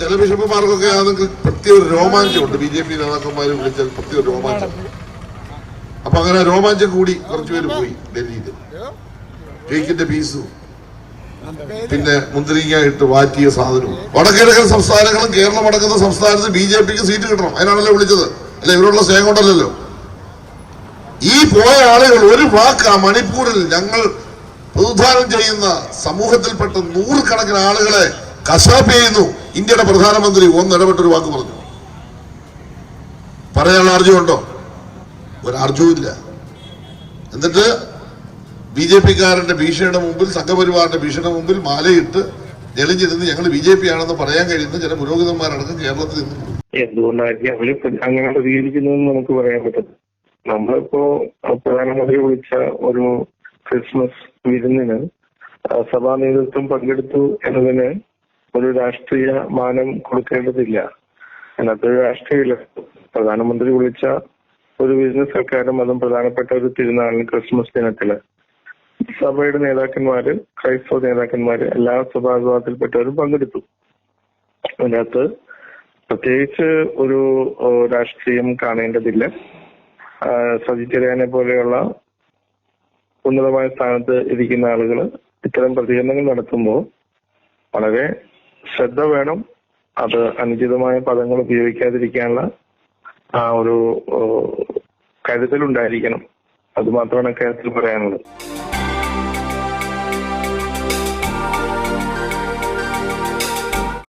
ചില ബിഷപ്പുമാർക്കൊക്കെ ആണെങ്കിൽ പ്രത്യേക രോമാഞ്ചമുണ്ട്. ബി ജെ പി നേതാക്കന്മാരെ വിളിച്ചാൽ പ്രത്യേക രോമാഞ്ചം. അപ്പൊ അങ്ങനെ രോമാഞ്ചം കൂടി കുറച്ചുപേര് പോയി ഡൽഹിയിൽ കേക്കിന്റെ പീസും പിന്നെ മുന്തിരിങ്ങ ഇട്ട് വാറ്റിയ സാധനവും. വടക്കിഴക്കൻ സംസ്ഥാനങ്ങളും കേരളം അടക്കുന്ന സംസ്ഥാനത്ത് ബി ജെ പിക്ക് സീറ്റ് കിട്ടണം. അതിനാണല്ലോ വിളിച്ചത്. അല്ല ഇവരുള്ള സ്നേഹം കൊണ്ടല്ലല്ലോ. ഈ പോയ ആളുകൾ ഒരു വാക്ക് മണിപ്പൂരിൽ ഞങ്ങൾ പ്രതിദാനം ചെയ്യുന്ന സമൂഹത്തിൽപ്പെട്ട നൂറുകണക്കിന് ആളുകളെ കശാപ്പ് ചെയ്യുന്നു. ഇന്ത്യയുടെ പ്രധാനമന്ത്രി ഒന്ന് ഇടപെട്ടൊരു വാക്ക് പറഞ്ഞു. പറയാനുള്ള ആർജവുണ്ടോ ഒരു ആർജവും ഇല്ല. എന്നിട്ട് ബി ജെ പിക്കാരന്റെ ഭീഷണിയുടെ മുമ്പിൽ സംഘപരിവാറിന്റെ ഭീഷണിയുടെ മുമ്പിൽ മാലയിട്ട് തെളിഞ്ഞിരുന്ന് ഞങ്ങൾ ബി ജെ പി ആണെന്ന് പറയാൻ കഴിയുന്ന ചില പുരോഹിതന്മാരടക്കം കേരളത്തിൽ നിന്ന് എന്തുകൊണ്ടായിരിക്കും അവർ പ്രതികരിക്കുന്നതെന്ന് നമുക്ക് പറയാൻ പറ്റും നമ്മളിപ്പോ പ്രധാനമന്ത്രി വിളിച്ച ഒരു ക്രിസ്മസ് വിരുന്നിന് സഭാ നേതൃത്വം പങ്കെടുത്തു എന്നതിന് ഒരു രാഷ്ട്രീയ മാനം കൊടുക്കേണ്ടതില്ല. അതിനകത്ത് രാഷ്ട്രീയമില്ല. പ്രധാനമന്ത്രി വിളിച്ച ഒരു ബിസിനസ് സർക്കാരും അതും പ്രധാനപ്പെട്ട ഒരു തിരുനാളിന് ക്രിസ്മസ് ദിനത്തിൽ. സഭയുടെ നേതാക്കന്മാര് ക്രൈസ്തവ നേതാക്കന്മാര് എല്ലാ സഭാ സഭാവിഭാഗത്തിൽപ്പെട്ടവരും പങ്കെടുത്തു. അതിനകത്ത് പ്രത്യേകിച്ച് ഒരു രാഷ്ട്രീയം കാണേണ്ടതില്ല. സജി ചെറിയാനെ പോലെയുള്ള ഉന്നതമായ സ്ഥാനത്ത് ഇരിക്കുന്ന ആളുകൾ ഇത്തരം പ്രതികരണങ്ങൾ നടത്തുമ്പോൾ വളരെ ശ്രദ്ധ വേണം. അത് അനുചിതമായ പദങ്ങൾ ഉപയോഗിക്കാതിരിക്കാനുള്ള ആ ഒരു കരുതലുണ്ടായിരിക്കണം. അത് മാത്രമാണ് അക്കാര്യത്തിൽ പറയാനുള്ളത്.